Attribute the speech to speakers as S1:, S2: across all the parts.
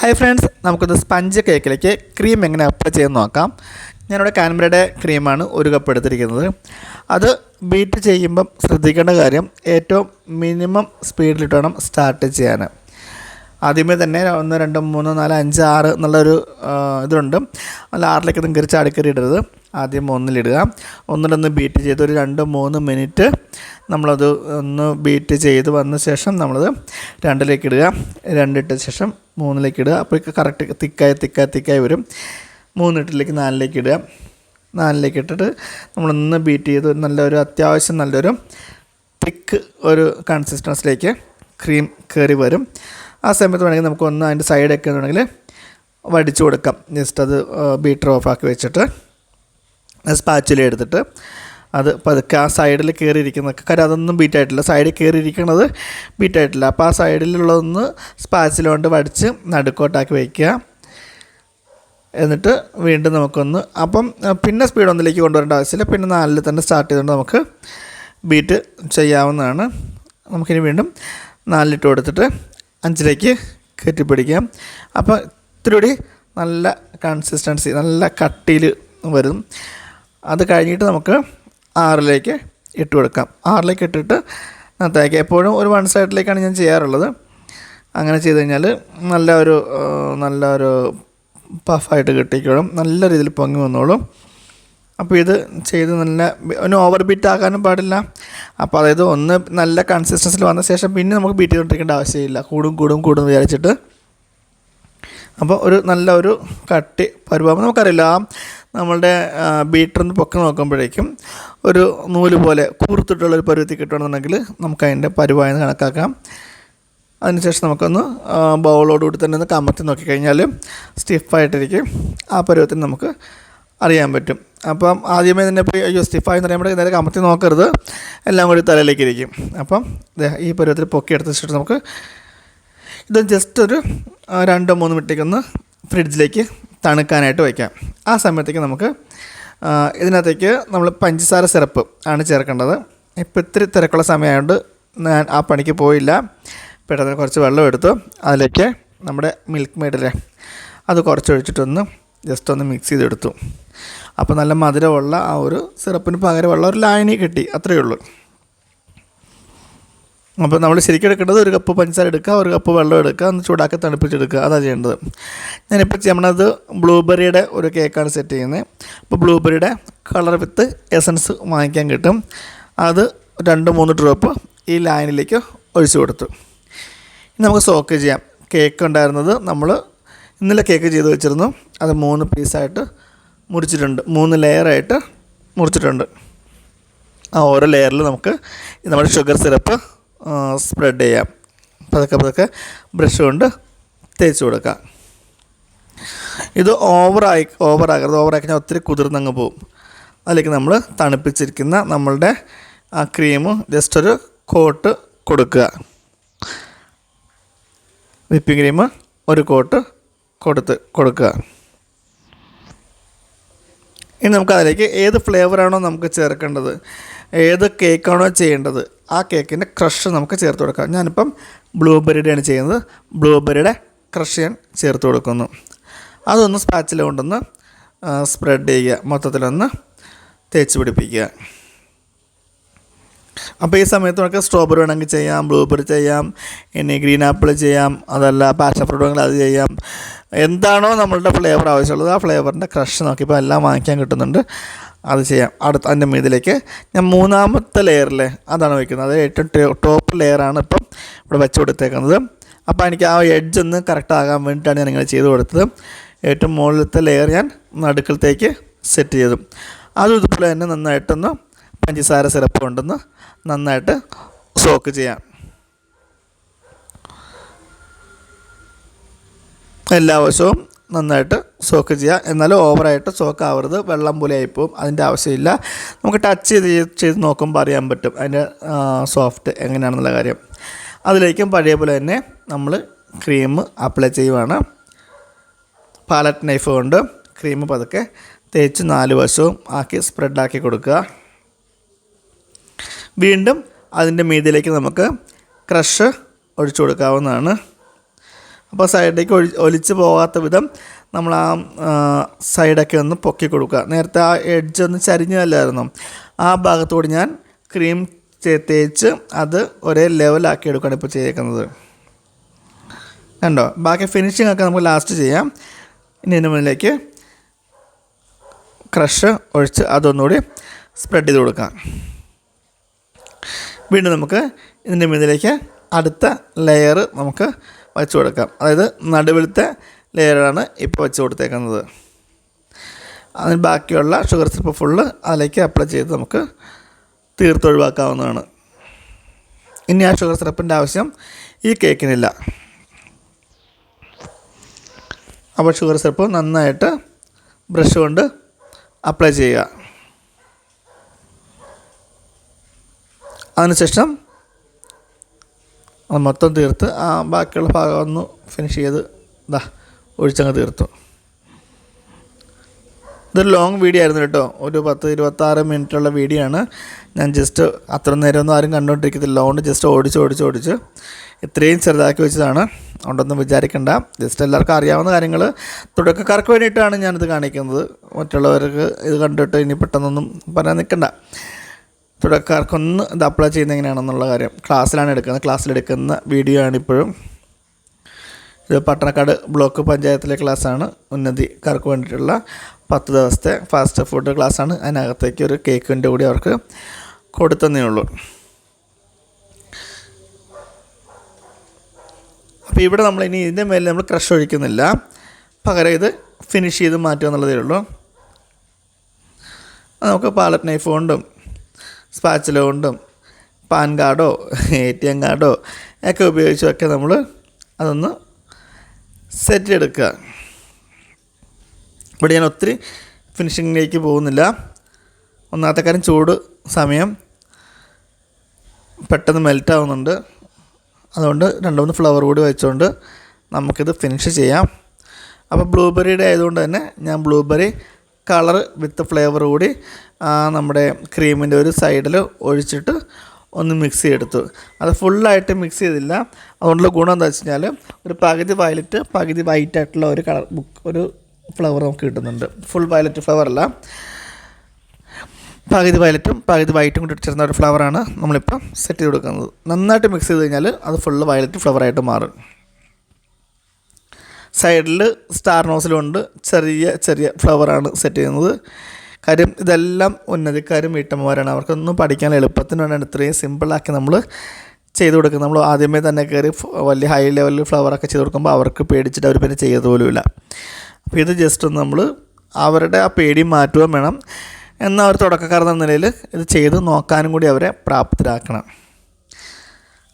S1: Hi friends നമുക്കൊന്ന് sponge കേക്കിലേക്ക് cream എങ്ങനെ അപ്ലൈ ചെയ്യാൻ നോക്കാം. ഞാനിവിടെ കാൻമറയുടെ ക്രീമാണ് ഒരു കപ്പ് എടുത്തിരിക്കുന്നത്. അത് ബീറ്റ് ചെയ്യുമ്പം ശ്രദ്ധിക്കേണ്ട കാര്യം ഏറ്റവും മിനിമം സ്പീഡിലിട്ട് വേണം സ്റ്റാർട്ട് ചെയ്യാൻ. ആദ്യമേ തന്നെ ഒന്ന് രണ്ട് മൂന്ന് നാല് അഞ്ച് ആറ് എന്നുള്ളൊരു ഇതുണ്ട്. അല്ല ആറിലേക്ക് നിങ്ങൾക്ക് ചാടിക്കറി ഇടരുത് ആദ്യം ഒന്നിലിടുക. ഒന്നിലൊന്ന് ബീറ്റ് ചെയ്ത് ഒരു രണ്ട് മൂന്ന് മിനിറ്റ് നമ്മളത് ഒന്ന് ബീറ്റ് ചെയ്ത് വന്ന ശേഷം നമ്മളത് രണ്ടിലേക്ക് ഇടുക. രണ്ടിട്ട ശേഷം മൂന്നിലേക്ക് ഇടുക. അപ്പോഴേക്ക് കറക്റ്റ് തിക്കായി തിക്കായി തിക്കായി വരും. മൂന്നിട്ടിലേക്ക് നാലിലേക്ക് ഇടുക. നാലിലേക്ക് ഇട്ടിട്ട് നമ്മളൊന്ന് ബീറ്റ് ചെയ്ത് നല്ലൊരു അത്യാവശ്യം നല്ലൊരു തിക്ക് ഒരു കൺസിസ്റ്റൻസിലേക്ക് ക്രീം കയറി വരും. ആ സമയത്ത് വേണമെങ്കിൽ നമുക്ക് ഒന്ന് അതിന്റെ സൈഡൊക്കെ വേണമെങ്കിൽ വടിച്ചു കൊടുക്കാം. ജസ്റ്റ് അത് ബീറ്റർ ഓഫാക്കി വെച്ചിട്ട്. സ്പാച്ചില എടുത്തിട്ട് അത് പതുക്കെ ആ സൈഡിൽ കയറിയിരിക്കുന്ന കാര്യം അതൊന്നും ബീറ്റായിട്ടില്ല സൈഡിൽ കയറിയിരിക്കണത് ബീറ്റായിട്ടില്ല അപ്പോൾ ആ സൈഡിലുള്ളതൊന്ന് സ്പാച്ചിലോണ്ട് വടിച്ച് നടുക്കോട്ടാക്കി വയ്ക്കുക എന്നിട്ട് വീണ്ടും നമുക്കൊന്ന് അപ്പം പിന്നെ സ്പീഡ് ഒന്നിലേക്ക് കൊണ്ടുവരേണ്ട ആവശ്യമില്ല. പിന്നെ നാലിൽ തന്നെ സ്റ്റാർട്ട് ചെയ്തുകൊണ്ട് നമുക്ക് ബീറ്റ് ചെയ്യാവുന്നതാണ്. നമുക്കിനി വീണ്ടും നാലിലിട്ട് കൊടുത്തിട്ട് അഞ്ചിലേക്ക് കയറ്റിപ്പിടിക്കാം. അപ്പോൾ ഇത്തിരി കൂടി നല്ല കൺസിസ്റ്റൻസി നല്ല കട്ടിയിൽ വരും. അത് കഴിഞ്ഞിട്ട് നമുക്ക് ആറിലേക്ക് ഇട്ട് കൊടുക്കാം. ആറിലേക്ക് ഇട്ടിട്ട് നത്താക്കി എപ്പോഴും ഒരു വൺ സൈഡിലേക്കാണ് ഞാൻ ചെയ്യാറുള്ളത്. അങ്ങനെ ചെയ്ത് കഴിഞ്ഞാൽ നല്ല ഒരു നല്ല ഒരു പഫായിട്ട് കിട്ടിക്കോളും. നല്ല രീതിയിൽ പൊങ്ങി വന്നോളും. അപ്പോൾ ഇത് ചെയ്ത് നല്ല ഒന്ന് ഓവർ ബീറ്റ് ആക്കാനും പാടില്ല. അപ്പോൾ അതായത് ഒന്ന് നല്ല കൺസിസ്റ്റൻസിൽ വന്ന ശേഷം പിന്നെ നമുക്ക് ബീറ്റ് ചെയ്തുകൊണ്ടിരിക്കേണ്ട ആവശ്യമില്ല. കൂടും കൂടും കൂടും വിചാരിച്ചിട്ട്. അപ്പോൾ ഒരു നല്ല ഒരു കട്ടി പരുവാകുമ്പോൾ നമുക്കറിയില്ല. ആ നമ്മളുടെ ബീറ്ററിന്ന് പൊക്ക നോക്കുമ്പോഴേക്കും ഒരു നൂൽ പോലെ കൂർത്തിട്ടുള്ളൊരു പരുവത്തിൽ കിട്ടുകയാണെന്നുണ്ടെങ്കിൽ നമുക്ക് അതിന്റെ പരുവായെന്ന് കണക്കാക്കാം. അതിനുശേഷം നമുക്കൊന്ന് ബൗളോട് ബൗളോടുകൂടി തന്നെ ഒന്ന് കമത്തി നോക്കിക്കഴിഞ്ഞാൽ സ്റ്റിഫായിട്ടിരിക്കും. ആ പരുവത്തിന് നമുക്ക് അറിയാൻ പറ്റും. അപ്പം ആദ്യമേ തന്നെ പോയി അയ്യോ സ്റ്റിഫായി എന്ന് നേരെ കമത്തി നോക്കരുത്. എല്ലാം കൂടി തലയിലേക്ക് ഇരിക്കും അപ്പം ഈ പരുവത്തിൽ പൊക്കിയെടുത്ത ശേഷം നമുക്ക് ഇത് ജസ്റ്റ് ഒരു രണ്ടോ മൂന്ന് മിനിറ്റേക്കൊന്ന് ഫ്രിഡ്ജിലേക്ക് തണുക്കാനായിട്ട് വയ്ക്കാം. ആ സമയത്തേക്ക് നമുക്ക് ഇതിനകത്തേക്ക് നമ്മൾ പഞ്ചസാര സിറപ്പ് ആണ് ചേർക്കേണ്ടത്. ഇപ്പോൾ ഇത്തിരി തിരക്കുള്ള സമയമായതുകൊണ്ട് ഞാൻ ആ പണിക്ക് പോയില്ല. പെട്ടെന്ന് കുറച്ച് വെള്ളം എടുത്തു. അതിലേക്ക് നമ്മുടെ മിൽക്ക് മെയ്ഡിലെ അത് കുറച്ച് ഒഴിച്ചിട്ടൊന്ന് ജസ്റ്റ് ഒന്ന് മിക്സ് ചെയ്തെടുത്തു. അപ്പോൾ നല്ല മധുരമുള്ള ആ ഒരു സിറപ്പിന് പകരമുള്ള ഒരു ലായനി കിട്ടി. അത്രയേ ഉള്ളൂ. അപ്പോൾ നമ്മൾ ശരിക്കും എടുക്കേണ്ടത് ഒരു കപ്പ് പഞ്ചസാര എടുക്കുക ഒരു കപ്പ് വെള്ളം എടുക്കുക ഒന്ന് ചൂടാക്കി തണുപ്പിച്ചെടുക്കുക. അതാണ് ചെയ്യേണ്ടത്. ഞാനിപ്പോൾ ചെയ്യണത് ബ്ലൂബെറിയുടെ ഒരു കേക്കാണ് സെറ്റ് ചെയ്യുന്നത്. അപ്പോൾ ബ്ലൂബെറിയുടെ കളർ വിത്ത് എസൻസ് വാങ്ങിക്കാൻ കിട്ടും. അത് രണ്ട് മൂന്ന് ഡ്രോപ്പ് ഈ ലൈനിലേക്ക് ഒഴിച്ചു കൊടുത്തു. ഇനി നമുക്ക് സോക്ക് ചെയ്യാം. കേക്ക് ഉണ്ടായിരുന്നത് നമ്മൾ ഇന്നലെ കേക്ക് ചെയ്ത് വെച്ചിരുന്നു. അത് മൂന്ന് പീസായിട്ട് മുറിച്ചിട്ടുണ്ട്. മൂന്ന് ലെയറായിട്ട് മുറിച്ചിട്ടുണ്ട്. ആ ഓരോ ലെയറിൽ നമുക്ക് നമ്മുടെ ഷുഗർ സിറപ്പ് സ്പ്രെഡ് ചെയ്യാം. പതുക്കെ പതുക്കെ ബ്രഷ് കൊണ്ട് തേച്ച് കൊടുക്കുക ഇത് ഓവറായി ഓവറാകരുത് കഴിഞ്ഞാൽ ഒത്തിരി കുതിർന്നങ്ങ് പോവും. അതിലേക്ക് നമ്മൾ തണുപ്പിച്ചിരിക്കുന്ന നമ്മളുടെ ആ ക്രീം ജസ്റ്റ് ഒരു കോട്ട് കൊടുക്കുക. വിപ്പിംഗ് ക്രീം ഒരു കോട്ട് കൊടുത്ത് കൊടുക്കുക. ഇനി നമുക്ക് അതിലേക്ക് ഏത് ഫ്ലേവറാണോ നമുക്ക് ചേർക്കേണ്ടത്? ഏത് കേക്കാണോ ചെയ്യേണ്ടത് ആ കേക്കിന്റെ ക്രഷ് നമുക്ക് ചേർത്ത് കൊടുക്കാം. ഞാനിപ്പം ബ്ലൂബെറിയുടെയാണ് ചെയ്യുന്നത്. ബ്ലൂബെറിയുടെ ക്രഷ് ഞാൻ ചേർത്ത് കൊടുക്കുന്നു. അതൊന്ന് സ്പാച്ചിൽ കൊണ്ടൊന്ന് സ്പ്രെഡ് ചെയ്യുക. മൊത്തത്തിലൊന്ന് തേച്ച് പിടിപ്പിക്കുക. അപ്പോൾ ഈ സമയത്ത് നമുക്ക് സ്ട്രോബെറി വേണമെങ്കിൽ ചെയ്യാം ബ്ലൂബെറി ചെയ്യാം ഇനി ഗ്രീൻ ആപ്പിൾ ചെയ്യാം അതല്ല പാഷൻ ഫ്രൂട്ട് വേണമെങ്കിൽ അത് ചെയ്യാം. എന്താണോ നമ്മളുടെ ഫ്ലേവർ ആവശ്യമുള്ളത് ആ ഫ്ലേവറിന്റെ ക്രഷ് നോക്കിയപ്പോൾ എല്ലാം വാങ്ങിക്കാൻ കിട്ടുന്നുണ്ട്. അത് ചെയ്യാം. അടുത്ത അതിന്റെ മീതിലേക്ക് ഞാൻ മൂന്നാമത്തെ ലെയറിലെ അതാണ് വയ്ക്കുന്നത്. അത് ഏറ്റവും ടോപ്പ് ലെയറാണ് ഇപ്പം ഇവിടെ വെച്ച് കൊടുത്തേക്കുന്നത്. അപ്പോൾ എനിക്ക് ആ എഡ്ജ് ഒന്ന് കറക്റ്റ് ആകാൻ വേണ്ടിയിട്ടാണ് ഞാൻ ഇങ്ങനെ ചെയ്ത് കൊടുത്തത്. ഏറ്റവും മുകളിലത്തെ ലെയർ ഞാൻ നടുക്കലത്തേക്ക് സെറ്റ് ചെയ്തു. അതും ഇതുപോലെ തന്നെ നന്നായിട്ടൊന്ന് പഞ്ചസാര സിറപ്പ് കൊണ്ടൊന്ന് നന്നായിട്ട് സോക്ക് ചെയ്യാം. എല്ലാ വശവും നന്നായിട്ട് സോക്ക് ചെയ്യുക എന്നാലും ഓവറായിട്ട് സോക്ക് ആവരുത്. വെള്ളം പോലെ ആയിപ്പോവും. അതിന്റെ ആവശ്യമില്ല. നമുക്ക് ടച്ച് ചെയ്ത് ചെയ്ത് നോക്കുമ്പോൾ അറിയാൻ പറ്റും അതിന്റെ സോഫ്റ്റ് എങ്ങനെയാണെന്നുള്ള കാര്യം. അതിലേക്കും പഴയ പോലെ തന്നെ നമ്മൾ ക്രീം അപ്ലൈ ചെയ്യുവാണ്. പാലറ്റ് നൈഫ് കൊണ്ട് ക്രീം പതുക്കെ തേച്ച് നാല് വശവും ആക്കി സ്പ്രെഡാക്കി കൊടുക്കുക. വീണ്ടും അതിന്റെ മീതിലേക്ക് നമുക്ക് ക്രഷ് ഒഴിച്ചു കൊടുക്കാവുന്നതാണ്. അപ്പോൾ സൈഡിലേക്ക് ഒഴി ഒലിച്ച് പോകാത്ത വിധം നമ്മൾ ആ സൈഡൊക്കെ ഒന്ന് പൊക്കി കൊടുക്കുക. നേരത്തെ ആ എഡ്ജ് ഒന്ന് ചരിഞ്ഞതല്ലായിരുന്നു ആ ഭാഗത്തോട് ഞാൻ ക്രീം തേച്ച് അത് ഒരേ ലെവലാക്കി എടുക്കുകയാണ് ഇപ്പോൾ ചെയ്തേക്കുന്നത്. കണ്ടോ? ബാക്കി ഫിനിഷിംഗ് ഒക്കെ നമുക്ക് ലാസ്റ്റ് ചെയ്യാം. ഇനി ഇതിന് മുന്നിലേക്ക് ക്രഷ് ഒഴിച്ച് അതൊന്നുകൂടി സ്പ്രെഡ് ചെയ്ത് കൊടുക്കാം. വീണ്ടും നമുക്ക് ഇതിന്റെ മുന്നിലേക്ക് അടുത്ത ലെയർ നമുക്ക് വച്ച് കൊടുക്കാം. അതായത് നടുവിലത്തെ ലെയറാണ് ഇപ്പോൾ വെച്ച് കൊടുത്തേക്കുന്നത്. അതിന് ബാക്കിയുള്ള ഷുഗർ സിപ്പ് ഫുള്ള് അതിലേക്ക് അപ്ലൈ ചെയ്ത് നമുക്ക് തീർത്തൊഴിവാക്കാവുന്നതാണ്. ഇനി ആ ഷുഗർ സിറപ്പിന്റെ ആവശ്യം ഈ കേക്കിനില്ല അപ്പോൾ ഷുഗർ സിറപ്പ് നന്നായിട്ട് ബ്രഷ് കൊണ്ട് അപ്ലൈ ചെയ്യുക. അതിനുശേഷം അത് മൊത്തം തീർത്ത് ആ ബാക്കിയുള്ള ഭാഗം ഒന്ന് ഫിനിഷ് ചെയ്ത് ഇതാ ഒഴിച്ചങ്ങ് തീർത്തു. ഇതൊരു ലോങ് വീഡിയോ ആയിരുന്നു കേട്ടോ. ഒരു പത്ത് ഇരുപത്താറ് മിനിറ്റുള്ള വീഡിയോ ആണ്. ഞാൻ ജസ്റ്റ് അത്ര നേരമൊന്നും ആരും കണ്ടുകൊണ്ടിരിക്കത്തില്ല. അതുകൊണ്ട് ജസ്റ്റ് ഓടിച്ച് ഓടിച്ച് ഓടിച്ച് ഇത്രയും ചെറുതാക്കി വെച്ചതാണ്. അതുകൊണ്ടൊന്നും വിചാരിക്കണ്ട. ജസ്റ്റ് എല്ലാവർക്കും അറിയാവുന്ന കാര്യങ്ങൾ തുടക്കക്കാർക്ക് വേണ്ടിയിട്ടാണ് ഞാനിത് കാണിക്കുന്നത്. മറ്റുള്ളവർക്ക് ഇത് കണ്ടിട്ട് ഇനി പെട്ടെന്നൊന്നും പറയാൻ നിൽക്കണ്ട. തുടക്കക്കാർക്കൊന്ന് ഇത് അപ്ലൈ ചെയ്യുന്നത് എങ്ങനെയാണെന്നുള്ള കാര്യം. ക്ലാസ്സിലാണ് എടുക്കുന്നത്. ക്ലാസ്സിലെടുക്കുന്ന വീഡിയോ ആണിപ്പോഴും ഇത് പട്ടണക്കാട് ബ്ലോക്ക് പഞ്ചായത്തിലെ ക്ലാസ്സാണ് ഉന്നതിക്കാർക്ക് വേണ്ടിയിട്ടുള്ള പത്ത് ദിവസത്തെ ഫാസ്റ്റ് ഫുഡ് ക്ലാസ്സാണ് അതിനകത്തേക്ക് ഒരു കേക്കിന്റെ കൂടി അവർക്ക് കൊടുത്തന്നേ ഉള്ളൂ. അപ്പോൾ ഇവിടെ നമ്മൾ ഇനി ഇതിന്റെ മേലെ നമ്മൾ ക്രഷ് ഒഴിക്കുന്നില്ല. പകരം ഇത് ഫിനിഷ് ചെയ്ത് മാറ്റുക എന്നുള്ളതേ ഉള്ളൂ. നമുക്ക് പാലറ്റ് നൈഫ് കൊണ്ടും സ്പാച്ചില കൊണ്ടും പാൻ കാർഡോ എ ടി എം കാർഡോ ഒക്കെ ഉപയോഗിച്ചൊക്കെ നമ്മൾ അതൊന്ന് സെറ്റ് എടുക്കുക ഇവിടെ ഞാൻ ഒത്തിരി ഫിനിഷിങ്ങിലേക്ക് പോകുന്നില്ല. ഒന്നാമത്തെ കാര്യം ചൂട് സമയം പെട്ടെന്ന് മെൽറ്റ് ആവുന്നുണ്ട് അതുകൊണ്ട് രണ്ട് മൂന്ന് ഫ്ലവർ കൂടി വെച്ചുകൊണ്ട് നമുക്കിത് ഫിനിഷ് ചെയ്യാം. അപ്പോൾ ബ്ലൂബെറിയുടെ ആയതുകൊണ്ട് തന്നെ ഞാൻ ബ്ലൂബെറി കളർ വിത്ത് ഫ്ലേവർ കൂടി നമ്മുടെ ക്രീമിന്റെ ഒരു സൈഡിൽ ഒഴിച്ചിട്ട് ഒന്ന് മിക്സ് ചെയ്തെടുത്തു. അത് ഫുള്ളായിട്ട് മിക്സ് ചെയ്തില്ല. അതുകൊണ്ടുള്ള ഗുണം എന്താ വെച്ച് കഴിഞ്ഞാൽ ഒരു പകുതി വയലറ്റ് പകുതി വൈറ്റ് ആയിട്ടുള്ള ഒരു കളർ ബുക്ക് ഒരു ഫ്ലവർ നമുക്ക് കിട്ടുന്നുണ്ട്. ഫുൾ വയലറ്റ് ഫ്ലവർ അല്ല. പകുതി വയലറ്റും പകുതി വൈറ്റും കൂടി ചേർന്ന ഒരു ഫ്ലവറാണ് നമ്മളിപ്പം സെറ്റ് ചെയ്ത് കൊടുക്കുന്നത്. നന്നായിട്ട് മിക്സ് ചെയ്ത് കഴിഞ്ഞാൽ അത് ഫുള്ള് വയലറ്റ് ഫ്ലവറായിട്ട് മാറും. സൈഡിൽ സ്റ്റാർ നോസിലുണ്ട് ചെറിയ ചെറിയ ഫ്ലവറാണ് സെറ്റ് ചെയ്യുന്നത്. കാര്യം ഇതെല്ലാം ഉന്നതിക്കാരും വീട്ടമ്മമാരാണ്. അവർക്കൊന്നും പഠിക്കാൻ എളുപ്പത്തിന് വേണ്ടിയാണ് ഇത്രയും സിമ്പിളാക്കി നമ്മൾ ചെയ്തു കൊടുക്കുന്നത്. നമ്മൾ ആദ്യമേ തന്നെ കയറി വലിയ ഹൈ ലെവലിൽ ഫ്ലവറൊക്കെ ചെയ്ത് കൊടുക്കുമ്പോൾ അവർക്ക് പേടിച്ചിട്ട് അവർ പിന്നെ ചെയ്ത് പോലുമില്ല. അപ്പോൾ ഇത് ജസ്റ്റ് ഒന്ന് നമ്മൾ അവരുടെ ആ പേടി മാറ്റുകയും വേണം. എന്നാൽ അവർ തുടക്കക്കാർ എന്ന നിലയിൽ ഇത് ചെയ്ത് നോക്കാനും കൂടി അവരെ പ്രാപ്തരാക്കണം.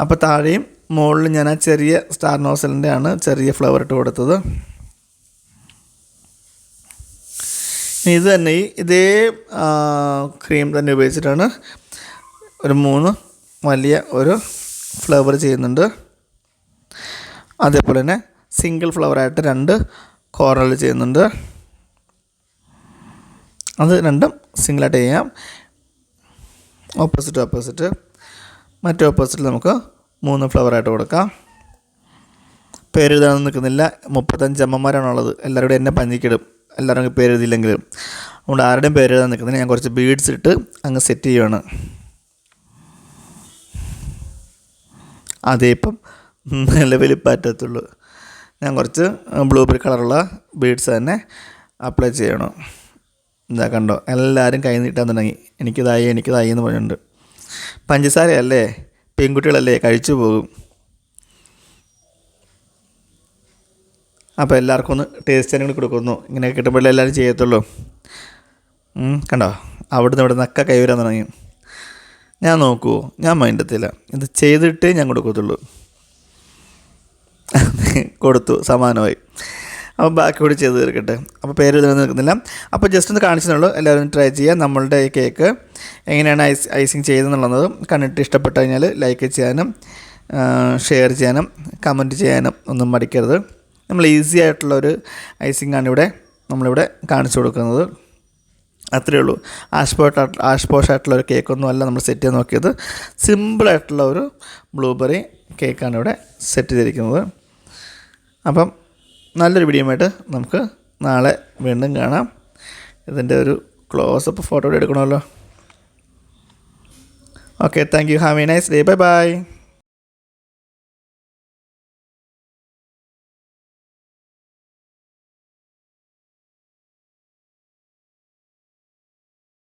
S1: അപ്പോൾ താഴെയും മുകളിൽ ഞാൻ ആ ചെറിയ സ്റ്റാർ നോസലിന്റെ ആണ് ചെറിയ ഫ്ലവർ ഇട്ട് കൊടുത്തത്. ഇത് തന്നെ ഇതേ ക്രീം തന്നെ ഉപയോഗിച്ചിട്ടാണ് ഒരു മൂന്ന് വലിയ ഒരു ഫ്ലവർ ചെയ്യുന്നുണ്ട്. അതേപോലെ തന്നെ സിംഗിൾ ഫ്ലവറായിട്ട് രണ്ട് കോർണറിൽ ചെയ്യുന്നുണ്ട്. അത് രണ്ടും സിംഗിളായിട്ട് ചെയ്യാം. ഓപ്പോസിറ്റ് ഓപ്പോസിറ്റ് മറ്റേ ഓപ്പോസിറ്റ് നമുക്ക് മൂന്ന് ഫ്ലവറായിട്ട് കൊടുക്കാം. പേര് എഴുതാനൊന്നും നിൽക്കുന്നില്ല. മുപ്പത്തഞ്ച് അമ്മമാരാണുള്ളത്. എല്ലാവരുടെയും എന്നെ പഞ്ഞിക്കിടും. എല്ലാവരും പേര് എഴുതിയില്ലെങ്കിലും അതുകൊണ്ട് ആരുടെയും പേരെഴുതാൻ നിൽക്കുന്നില്ല. ഞാൻ കുറച്ച് ബീഡ്സ് ഇട്ട് അങ്ങ് സെറ്റ് ചെയ്യുവാണ്. അതേ ഇപ്പം നിലവിൽ പറ്റത്തുള്ളൂ. ഞാൻ കുറച്ച് ബ്ലൂബെറി കളറുള്ള ബീഡ്സ് തന്നെ അപ്ലൈ ചെയ്യണം. എന്താ കണ്ടോ? എല്ലാവരും കൈ നീട്ടാൻ തുടങ്ങി. എനിക്കിതായി എനിക്കിതായി എന്ന് പറഞ്ഞിട്ടുണ്ട്. പഞ്ചസാരയല്ലേ? പെൺകുട്ടികളല്ലേ കഴിച്ചു പോകും. അപ്പോൾ എല്ലാവർക്കും ഒന്ന് ടേസ്റ്റ് തന്നെ കൂടി കൊടുക്കുന്നു. ഇങ്ങനെ കിട്ടുമ്പോഴേ എല്ലാവരും ചെയ്യത്തുള്ളൂ. കണ്ടോ? അവിടുന്ന് ഇവിടെ നിന്നൊക്കെ കൈവരാൻ തുടങ്ങി. ഞാൻ നോക്കുമോ ഞാൻ മൈൻഡത്തില്ല ഇത് ചെയ്തിട്ടേ ഞാൻ കൊടുക്കത്തുള്ളൂ. കൊടുത്തു സമാനമായി. അപ്പോൾ ബാക്കി കൂടി ചെയ്ത് തീർക്കട്ടെ. അപ്പോൾ പേര് എഴുതാൻ നിൽക്കുന്നില്ല. അപ്പോൾ ജസ്റ്റ് ഒന്ന് കാണിച്ചെന്നുള്ളൂ. എല്ലാവരും ട്രൈ ചെയ്യുക. നമ്മളുടെ ഈ കേക്ക് എങ്ങനെയാണ് ഐസ് ഐസിങ് ചെയ്തെന്നുള്ളത് കണ്ടിട്ട് ഇഷ്ടപ്പെട്ട് കഴിഞ്ഞാൽ ലൈക്ക് ചെയ്യാനും ഷെയർ ചെയ്യാനും കമന്റ് ചെയ്യാനും ഒന്നും മടിക്കരുത്. നമ്മൾ ഈസി ആയിട്ടുള്ളൊരു ഐസിങ് ആണ് ഇവിടെ നമ്മളിവിടെ കാണിച്ചു കൊടുക്കുന്നത്. അത്രയേ ഉള്ളൂ. ആഷ് പോഷ് ആയിട്ടുള്ള ഒരു കേക്കൊന്നും അല്ല നമ്മൾ സെറ്റ് ചെയ്ത് നോക്കിയത്. സിമ്പിളായിട്ടുള്ള ഒരു ബ്ലൂബെറി കേക്കാണ് ഇവിടെ സെറ്റ് ചെയ്തിരിക്കുന്നത്. അപ്പം നല്ലൊരു വീഡിയോയുമായിട്ട് നമുക്ക് നാളെ വീണ്ടും കാണാം. ഇതിന്റെ ഒരു closeup photo എടുക്കണമല്ലോ. Okay thank you have a nice day bye bye